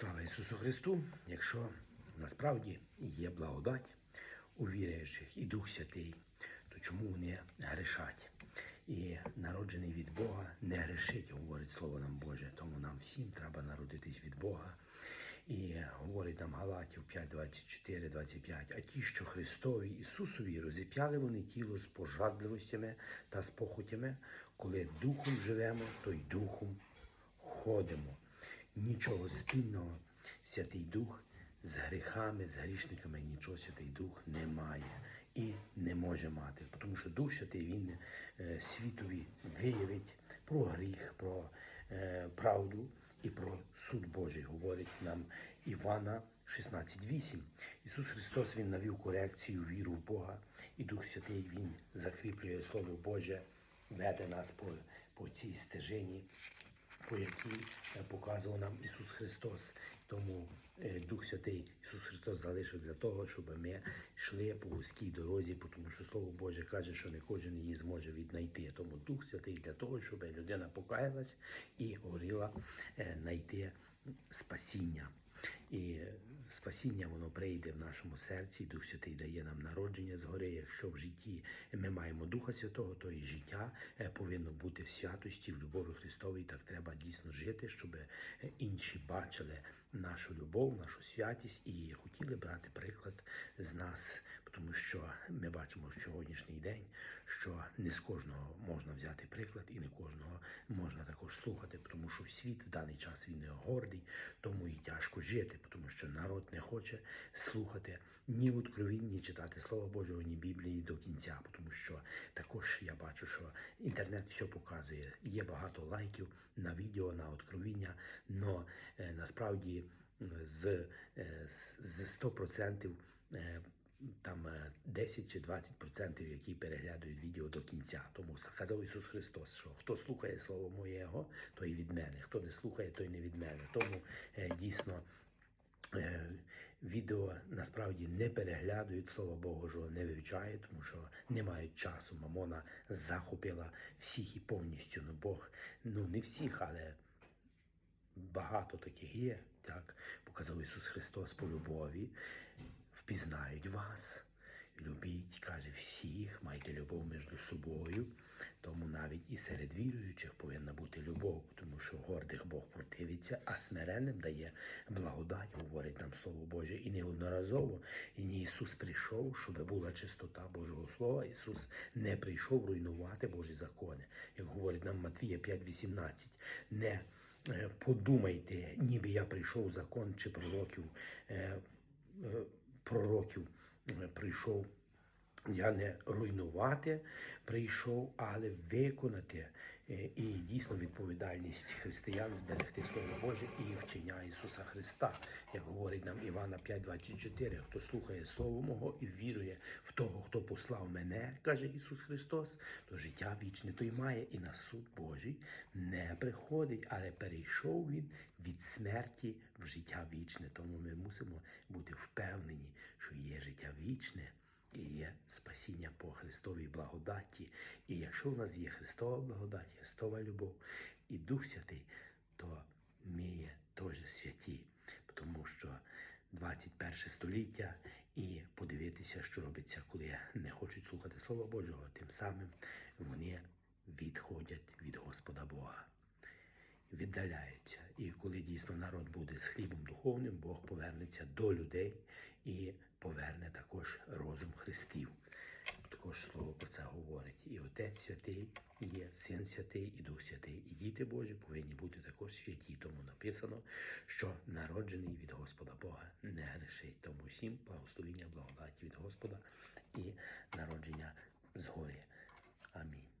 Слава Ісусу Христу! Якщо насправді є благодать у віруючих і Дух Святий, то чому вони грешать? І народжений від Бога не грешить, говорить Слово нам Боже. Тому нам всім треба народитись від Бога. І говорить нам Галатів 5, 24, 25. А ті, що Христові Ісусові розіп'яли вони тіло з пожадливостями та з похотями, коли духом живемо, то й духом ходимо. Нічого спільного Святий Дух з гріхами, з грішниками нічого Святий Дух не має і не може мати. Тому що Дух Святий Він е, світові виявить про гріх, про е, правду і про суд Божий, говорить нам Івана 16.8. Ісус Христос Він навів корекцію, віру в Бога, і Дух Святий Він закріплює Слово Боже, веде нас по, по цій стежині по якій показував нам Ісус Христос. Тому Дух Святий Ісус Христос залишив для того, щоб ми йшли по вузькій дорозі, тому що Слово Боже каже, що не кожен її зможе віднайти. Тому Дух Святий для того, щоб людина покаялась і горіла знайти спасіння. І спасіння воно прийде в нашому серці. Дух Святий дає нам народження згори. Якщо в житті ми маємо Духа Святого, то і життя е, повинно бути в святості, в любові Христовій. Так треба дійсно жити, щоб е, інші бачили нашу любов, нашу святість і хотіли брати приклад з нас, тому що ми бачимо в сьогоднішній день, що не з кожного можна взяти приклад, і не кожного можна також слухати, тому що світ в даний час він не гордий, тому і тяжко тому що народ не хоче слухати ні откровінь, ні читати Слова Божого, ні Біблії до кінця, тому що також я бачу, що інтернет все показує. Є багато лайків на відео, на откровіння, але насправді з, е, з з 100% е, там е, 10 чи 20%, які переглядають відео до кінця. Тому сказав Ісус Христос, що хто слухає Слово моєго, то і від мене. Хто не слухає, той не від мене. Тому е, дійсно. Е, Відео насправді не переглядують Слово Божого, не вивчають, тому що не мають часу. Мамона захопила всіх і повністю. Ну Бог, ну не всіх, але багато таких є. Так показав Ісус Христос по любові. Впізнають вас. Любіть, каже, всіх, майте любов між собою. Тому навіть і серед віруючих повинна бути любов, тому що гордих Бог противиться, а смиренним дає благодать, говорить нам Слово Боже. І неодноразово і не Ісус прийшов, щоб була чистота Божого Слова. Ісус не прийшов руйнувати Божі закони. Як говорить нам Матвія 5,18. Не е, подумайте, ніби я прийшов закон чи пророків. е, е, Пророків прийшов. Я не руйнувати прийшов, але виконати. Е, і дійсно відповідальність християн зберегти Слово Боже і вчення Ісуса Христа, як говорить нам Івана 5,24. Хто слухає Слово Мого і вірує в того, хто послав мене, каже Ісус Христос, то життя вічне той має і на суд Божий не приходить, але перейшов він від смерті в життя вічне. Тому ми мусимо бути впевнені, що є життя вічне. І є спасіння по Христовій благодаті. І якщо в нас є Христова благодать, Христова любов і Дух Святий, то ми є теж святі, тому що 21 століття і подивитися, що робиться, коли не хочуть слухати Слова Божого, тим самим вони відходять від Господа Бога віддаляються. І коли дійсно народ буде з хлібом духовним, Бог повернеться до людей і поверне також розум Христів. Також слово про це говорить. І Отець Святий, і є Син Святий, і Дух Святий, і діти Божі повинні бути також святі. Тому написано, що народжений від Господа Бога не грішить. Тому всім благословіння, благодаті від Господа і народження згори. Амінь.